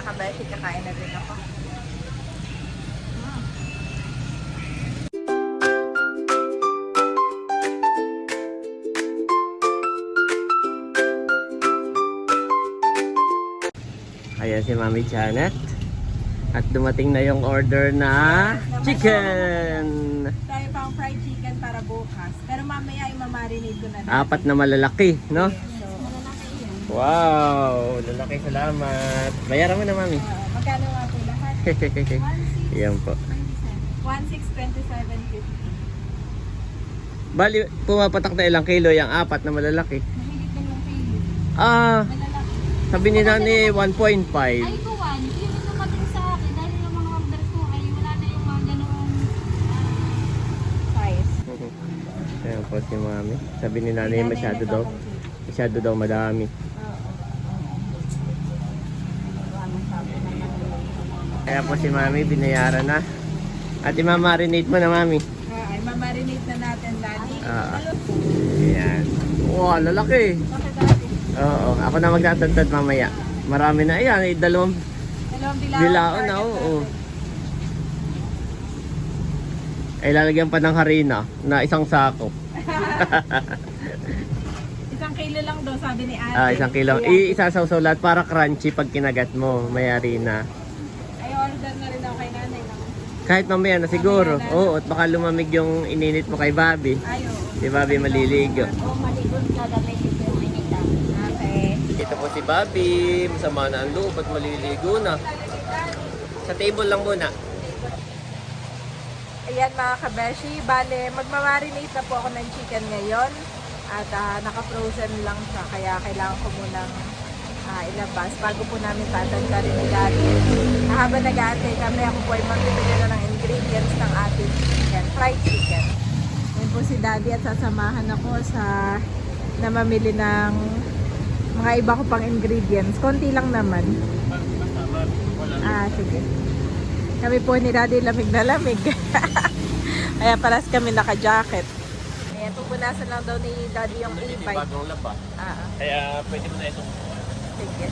mga kabeshi, kakain na din ako. Ayan si Mami Janet. At dumating na yung order na chicken. Tayo pang fried chicken para bukas. Pero mamaya ay mamarinate ko na. Apat na malalaki, no? So, Wow! Lalaki, salamat. Bayaran mo na, Mami. uh, magkano nga po lahat? Ayan po. 1,627.50. Bali, pumapatak na ilang kilo yung apat na malalaki. Mahilig ka ng kilo. Ah, Malalaki. sabi ni Nani 1.5. Ay, ko one. Yun yung dumating sa akin. Dahil yung mga order ko ay wala na yung mga ganong Size. Ayan po si Mami. Sabi ni Nani masyado daw. Masyado daw madami. Kaya po si Mami binayaran na. At imamarinate mo na Mami. Ah, ay mamarinate na natin, Daddy. Ah. Ayan. Wow, lalaki. Bakit, Daddy? Oo, ako na magtatantad mamaya. Marami na. Ayan, eh, dalawang Dalawang bilao. Bilao na, oo. ay lalagyan pa ng harina na isang sako. Isang kilo lang daw, sabi ni ate. Ah, isang kilo. Kaya- I-isasaw lahat para crunchy pag kinagat mo. May harina. Ay, order na rin ako kay nanay. ng- Kahit mamaya na siguro. Oo, at baka lumamig yung ininit mo kay Bobby. Oo. Si Bobby maliligo. o maligon ka gamit yung inita. Okay. Ito po si Bobby. Masama na ang loob at maliligo na. Sa table lang muna. Ayan mga kabeshi, bale magmamarinate na po ako ng chicken ngayon at ah, naka-frozen lang siya kaya kailangan ko munang ah, ilabas bago po namin ni Daddy. Ah, habang nag-aantay kami, ako po ay magbibili na ng ingredients ng ating chicken, fried chicken. Ngayon po si Daddy at sasamahan ako sa namamili ng mga iba ko pang ingredients. Konti lang naman. Ah, sige. Kami po ni Daddy lamig na lamig. Kaya paras kami naka-jacket. Ayan, pupunasan lang daw ni Daddy yung e-bike. laba. Ah, Kaya pwede mo na ito. Sige.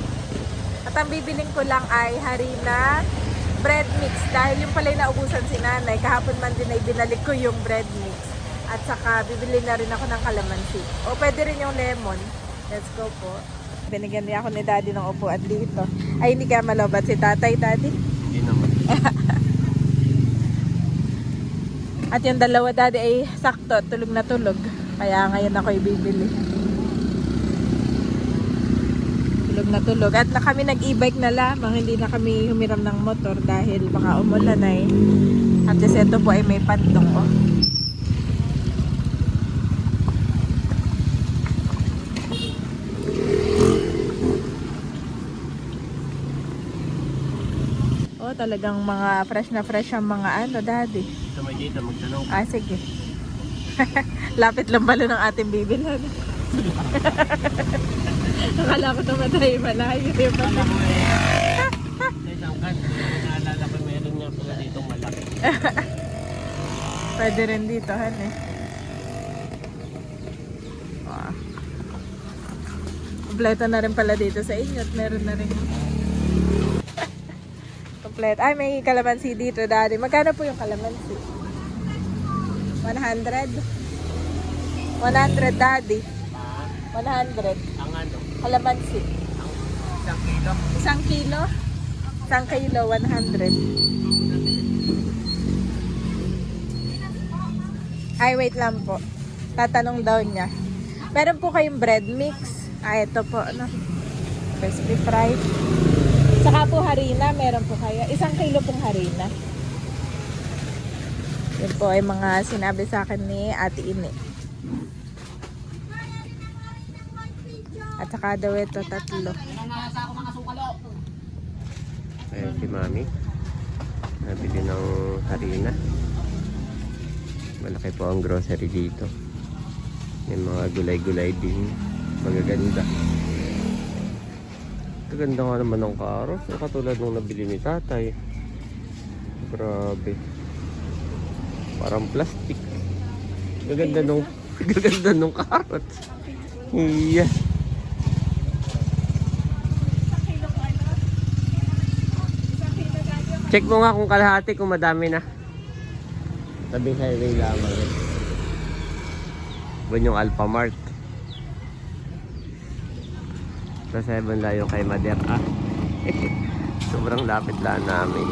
At ang bibiling ko lang ay harina, bread mix. Dahil yung pala yung naubusan si nanay, kahapon man din ay binalik ko yung bread mix. At saka bibili na rin ako ng kalamansi. O pwede rin yung lemon. Let's go po. Binigyan niya ako ni Daddy ng upuan dito. Ay, hindi kaya malobat si tatay, Daddy. Hindi naman. At yung dalawa daddy ay sakto, tulog na tulog. Kaya ngayon ako ibibili. Tulog na tulog. At na kami nag-e-bike na lamang, hindi na kami humiram ng motor dahil baka umulan ay. At kasi ito po ay may pantong. Oh. Oh, talagang mga fresh na fresh ang mga ano, daddy. Ito may dito, magtanong. Ah, sige. Lapit lang pala ng ating bibilhan. Akala ko naman tayo malayo. Yung pala. Sa isang kan, naalala ko meron nga pala dito malaki. Pwede rin dito, han eh. Ah. Kompleto na rin pala dito sa inyo at meron na rin. Kompleto. Ay, may kalamansi dito, daddy. Magkano po yung kalamansi? 100? 100, daddy. 100. Ang ano, Kalamansi. isang kilo. Isang kilo? Isang kilo, 100. Ay, wait lang po. Tatanong daw niya. Meron po kayong bread mix. Ah, ito po, ano? Crispy fried. Saka po harina, meron po kayo. Isang kilo pong harina. Yun po ay mga sinabi sa akin ni Ate Ini. At saka daw ito tatlo. Ayan si Mami. Nabili ng harina. Malaki po ang grocery dito. May mga gulay-gulay din. Magaganda. Kaganda nga naman ng karos. Katulad nung nabili ni tatay. Grabe. Parang plastic. Gaganda nung gaganda nung carrots. Iya. Check mo nga kung kalahati kung madami na. Tabing highway lamang yun. Buwan yung Alphamart. Sa 7 layo kay Mader. Ah. Sobrang lapit lang namin.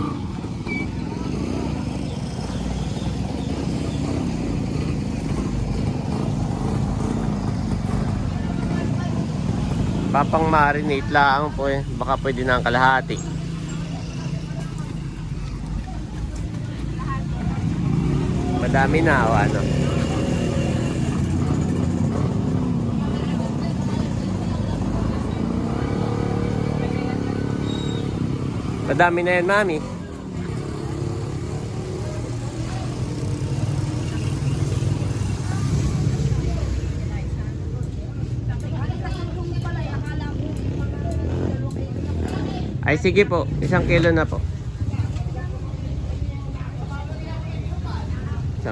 Papang marinate lang po eh. Baka pwede na ang kalahati. Madami na o ano. Madami na yan, mami. Ay sige po, isang kilo na po.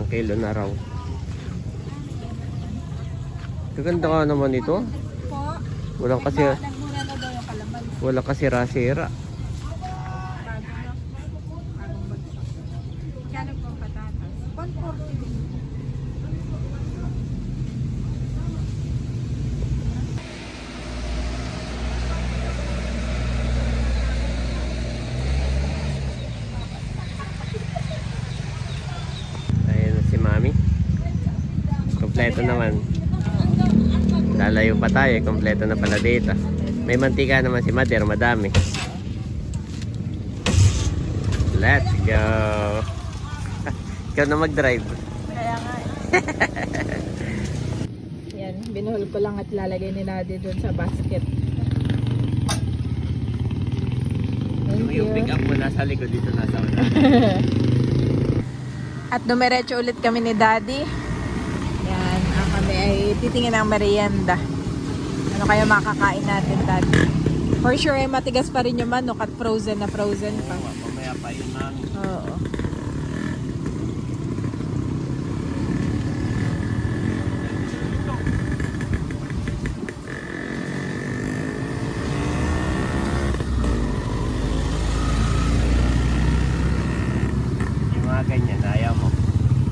Isang kilo na raw. Gaganda ka naman ito. Walang kasi walang kasi rasira. Bago na. Bagong bagsak. Kano po ang patatas? 140 din. Ayun si Mami. Kompleto naman. Lalayo pa tayo, kompleto na pala dito. May mantika naman si Mader, madami. Let's go. Ikaw na mag-drive. Kaya nga eh. Yan, binuhol ko lang at lalagay ni Daddy doon sa basket. Thank you. Yung pick up mo nasa likod dito nasa una. At dumiretso ulit kami ni Daddy. Yan, ang kami ay titingin ng merienda. Ano kaya makakain natin, Daddy? For sure, eh, matigas pa rin yung manok at frozen na frozen pa. Mamaya pa yun mami. Oo. Yung mga ganyan, ayaw mo.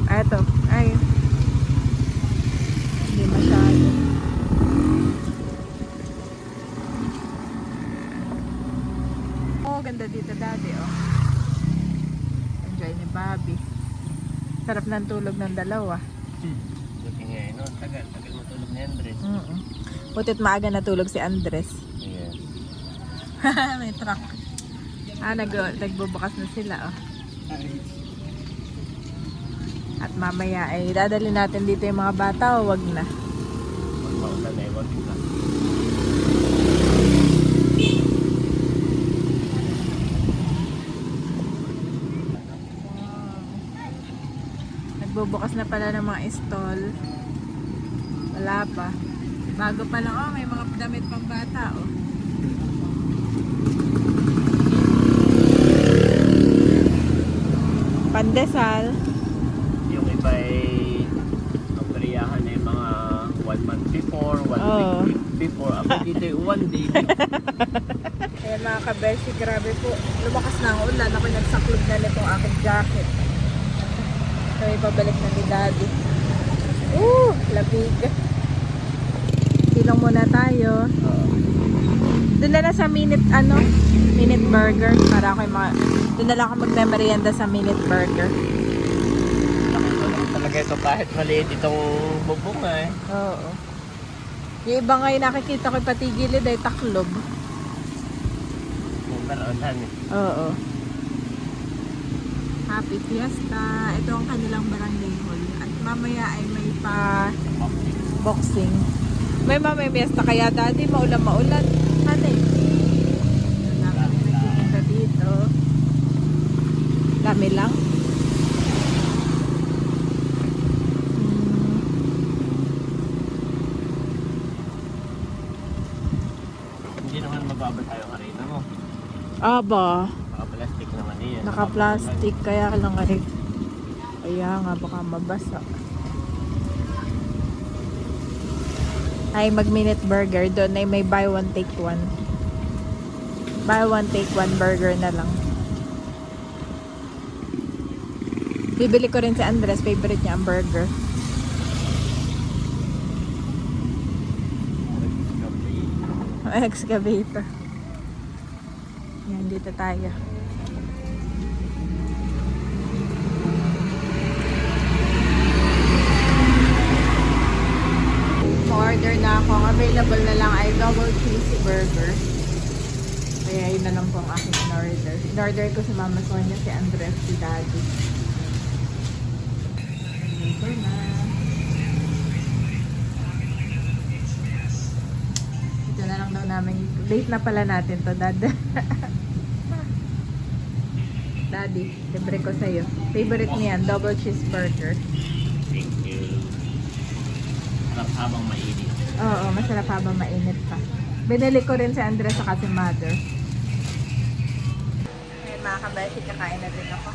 Eto, ay. Hindi masyado. Oh, ganda dito dati, oh. Enjoy ni Bobby. Sarap ng tulog ng dalawa. Buti nga yun, no? tagal, tagal matulog ni Andres. Mm Butit maaga natulog si Andres. Yes. May truck. Ah, nag nagbubukas na sila, oh. At mamaya ay dadali natin dito yung mga bata o wag na. Pag maulan ay wag ka. Nagbubukas na pala ng mga stall. Wala pa. Bago pa lang, oh, may mga damit pang bata, oh. Pandesal. Yung iba ay ang bariyahan ay mga one month before, one Oo. week before. Ako dito one day. Ayan mga kabeshi, grabe po. Lumakas na ang ulan. Ako nagsaklog na nitong aking jacket. Kami pabalik na ni Daddy. Uh, labig. Silong muna tayo. Doon na lang sa minute, ano, minute burger. Para ako yung mga, doon na lang ako magmemorienda sa minute burger. Talaga ito kahit maliit itong bubong eh. Oo. Yung iba ngayon nakikita ko pati gilid ay taklob. Yung baraunan eh. Oo. Happy Fiesta. Ito ang kanilang barangay hall. At mamaya ay may pa boxing. May mamay fiesta kaya dati maulan-maulan. Eh? Wala kami nagtitinda dito. Dami lang. Hmm. Hindi naman magbaba tayo karina mo. Aba. Naka-plastic kaya lang ay kaya nga baka mabasa. Ay mag-minute burger doon ay may buy one take one. Buy one take one burger na lang. Bibili ko rin si Andres, favorite niya ang burger. Excavator. Yan, dito tayo. Order na ako. Ang available na lang ay double cheesy burger. Kaya yun na lang po ang aking in-order. In-order ko si Mama Sonia, si Andres, si Daddy. Burger na. Ito na lang daw namin. Late na pala natin to, Dad. Daddy, libre ko sa'yo. Favorite niyan, double cheeseburger. Thank you. Harap habang mainit. Oo, masarap habang mainit pa. Binili ko rin si Andres sa si Mother. Ngayon mga kabeshi, kakain na din ako.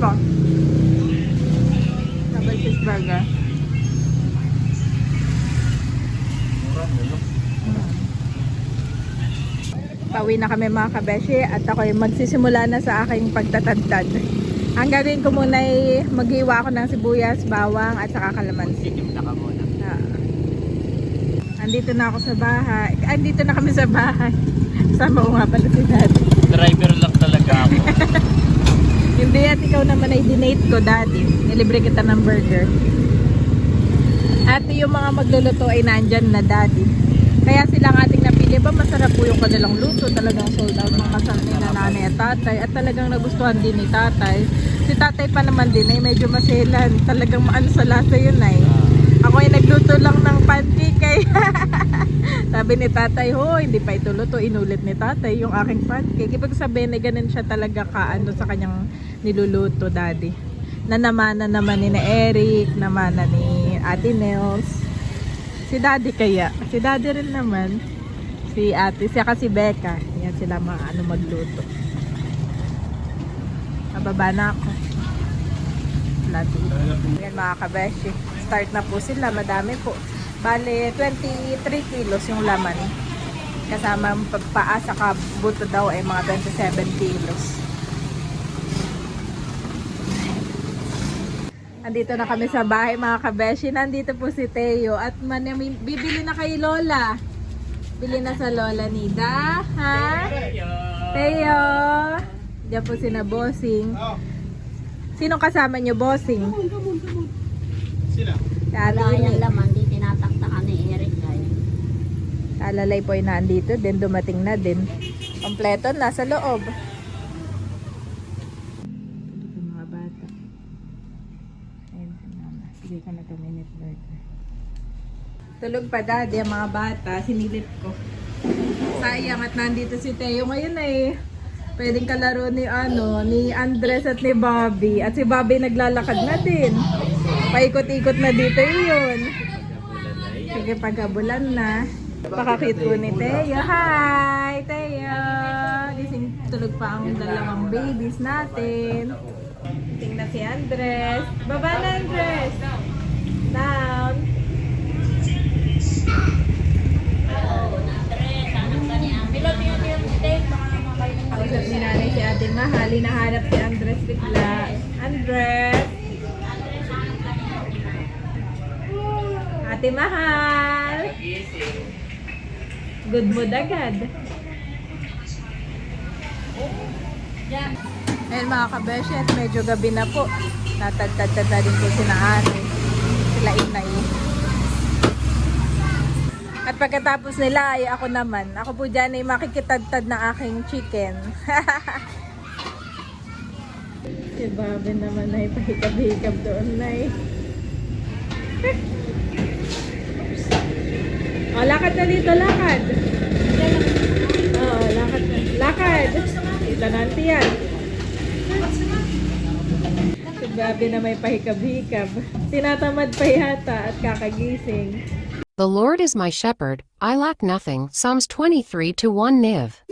Ba? Double cheeseburger. Mura mo, no? Pauwi na kami mga kabeshi at ako ay magsisimula na sa aking pagtatagtad. Ang gagawin ko muna ay maghiwa ako ng sibuyas, bawang at saka kalamansi. Timpla ka muna. Ah. Andito na ako sa bahay. Andito na kami sa bahay. Sama ko nga pala si Daddy. Driver lang talaga ako. Hindi at ikaw naman ay dinate ko, Daddy. Nilibre kita ng burger. At yung mga magluluto ay nandyan na, Daddy. Kaya silang ating napili. Ba masarap po yung kanilang luto. Talagang sold out mga kasal ni na nanay at tatay. At talagang nagustuhan din ni tatay. Si tatay pa naman din ay medyo maselan. Talagang maano sa lasa yun ay. Ako ay nagluto lang ng pancake ay. Sabi ni tatay, ho, hindi pa ito luto. Inulit ni tatay yung aking pancake. Ibig sabihin, ay ganun siya talaga kaano sa kanyang niluluto, daddy. Nanamana naman ni na Eric, namana ni Ate Nels. Si daddy kaya. Si daddy rin naman. Si ate, siya kasi Becca. Yan sila mga ano magluto. Nababa na ako. Lati. Yan mga kabeshi. Start na po sila. Madami po. Bale, 23 kilos yung laman. Kasama ang pagpaa sa buto daw ay mga 27 kilos. Andito na kami sa bahay mga kabeshi. Nandito po si Teo. At manami, bibili na kay Lola. Bili na sa Lola Nida. Ha? Teo. Diyan po si na Bossing. Sinong kasama niyo, Bossing? Sila? Wala yung laman, di tinataktakan ni Eric ay. Alalay po ay nandito din, dumating na din. Kompleto, nasa loob. Sige ka na 2 minute burger. Tulog pa daddy ang mga bata. Sinilip ko. Sayang at nandito si Teo ngayon eh. Pwedeng kalaro ni ano, ni Andres at ni Bobby. At si Bobby naglalakad na din. Paikot-ikot na dito yun. Sige, pagkabulan na. Pakakit po ni Teo. Hi, Teo! Gising tulog pa ang dalawang babies natin. Si Andres. Baba na, Andres! Down! Kausap ni nanay si Ate Mahal. Hinahanap si Andres bigla. Andres! Ate Mahal! Good mood agad. Ayun mga kabeshi, at medyo gabi na po. Natagtad-tad na din po si Naani. Sila inay. At pagkatapos nila ay ako naman. Ako po dyan ay makikitagtad ng aking chicken. si Bobby naman ay pahikab-hikab doon na Oh, lakad na dito, lakad. Oo, oh, lakad na. Lakad. Kita nanti yan. Bobby na may pahikab-hikab. Tinatamad pa yata at kakagising. The Lord is my shepherd, I lack nothing. Psalms 23 to 1 Niv.